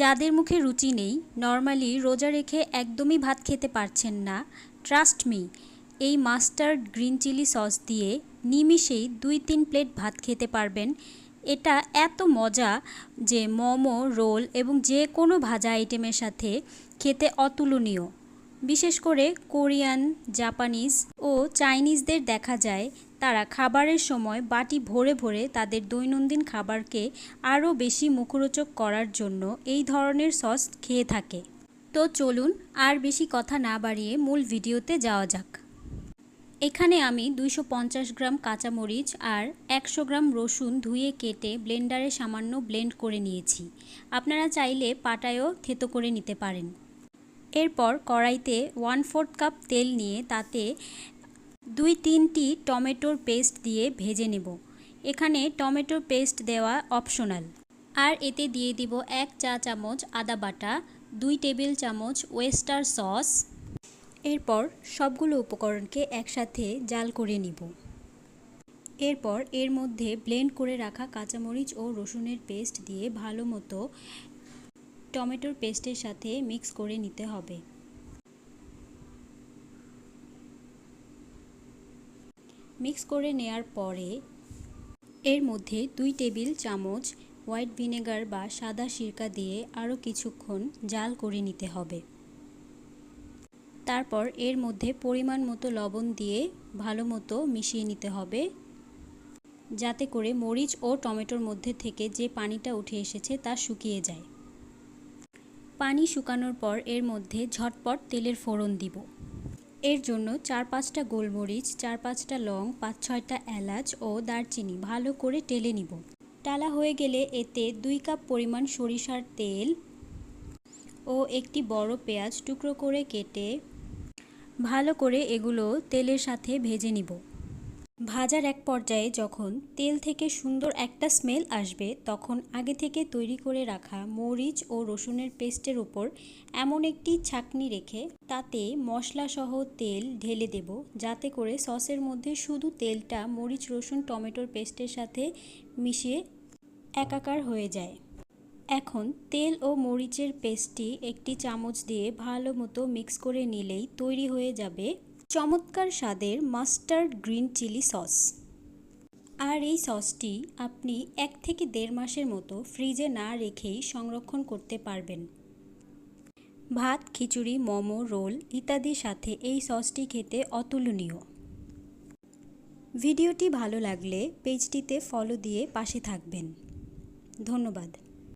যাদের মুখে রুচি নেই, নর্মালি রোজা রেখে একদমই ভাত খেতে পারছেন না, ট্রাস্ট মি, এই মাস্টার্ড গ্রিন চিলি সস দিয়ে নিমিষেই দুই তিন প্লেট ভাত খেতে পারবেন। এটা এত মজা যে মোমো, রোল এবং যে কোনো ভাজা আইটেমের সাথে খেতে অতুলনীয়। বিশেষ করে কোরিয়ান, জাপানিজ ও চাইনিজদের দেখা যায় তারা খাবারের সময় বাটি ভরে ভরে তাদের দৈনন্দিন খাবারকে আরও বেশি মুখরোচক করার জন্য এই ধরনের সস খেয়ে থাকে। তো চলুন আর বেশি কথা না বাড়িয়ে মূল ভিডিওতে যাওয়া যাক। এখানে আমি দুইশো পঞ্চাশ গ্রাম কাঁচামরিচ আর একশো গ্রাম রসুন ধুয়ে কেটে ব্লেন্ডারে সামান্য ব্লেন্ড করে নিয়েছি। আপনারা চাইলে পাটায়ও থেতো করে নিতে পারেন। এরপর কড়াইতে ওয়ান ফোর্থ কাপ তেল নিয়ে তাতে দুই তিনটি টমেটোর পেস্ট দিয়ে ভেজে নেব। এখানে টমেটোর পেস্ট দেওয়া অপশনাল। আর এতে দিয়ে দিব এক চা চামচ আদা বাটা, দুই টেবিল চামচ ওয়েস্টার সস। এরপর সবগুলো উপকরণকে একসাথে জাল করে নিব। এরপর এর মধ্যে ব্লেন্ড করে রাখা কাঁচামরিচ ও রসুনের পেস্ট দিয়ে ভালো মতো টমেটোর পেস্টের সাথে মিক্স করে নিতে হবে। মিক্স করে নেয়ার পরে এর মধ্যে দুই টেবিল চামচ হোয়াইট ভিনেগার বা সাদা সিরকা দিয়ে আরও কিছুক্ষণ জাল করে নিতে হবে। তারপর এর মধ্যে পরিমাণ মতো লবণ দিয়ে ভালো মতো মিশিয়ে নিতে হবে, যাতে করে মরিচ ও টমেটোর মধ্যে থেকে যে পানিটা উঠে এসেছে তা শুকিয়ে যায়। পানি শুকানোর পর এর মধ্যে ঝটপট তেলের ফোড়ন দিব। এর জন্য চার পাঁচটা গোলমরিচ, চার পাঁচটা লং, পাঁচ ছয়টা এলাচ ও দারচিনি ভালো করে টেলে নিব। টালা হয়ে গেলে এতে দুই কাপ পরিমাণ সরিষার তেল ও একটি বড় পেঁয়াজ টুকরো করে কেটে ভালো করে এগুলো তেলের সাথে ভেজে নিব। ভাজার এক পর্যায়ে যখন তেল থেকে সুন্দর একটা স্মেল আসবে, তখন আগে থেকে তৈরি করে রাখা মরিচ ও রসুনের পেস্টের উপর এমন একটি ছাকনি রেখে তাতে মশলাসহ তেল ঢেলে দেব, যাতে করে সসের মধ্যে শুধু তেলটা মরিচ, রসুন, টমেটোর পেস্টের সাথে মিশিয়ে একাকার হয়ে যায়। এখন তেল ও মরিচের পেস্টটি একটি চামচ দিয়ে ভালো মতো মিক্স করে নিলেই তৈরি হয়ে যাবে। চমৎকার স্বাদের মাস্টার্ড গ্রিন চিলি সস। আর এই সসটি আপনি এক থেকে দেড় মাসের মতো ফ্রিজে না রেখেই সংরক্ষণ করতে পারবেন। ভাত, খিচুড়ি, মোমো, রোল ইত্যাদির সাথে এই সসটি খেতে অতুলনীয়। ভিডিওটি ভালো লাগলে পেজটিতে ফলো দিয়ে পাশে থাকবেন। ধন্যবাদ।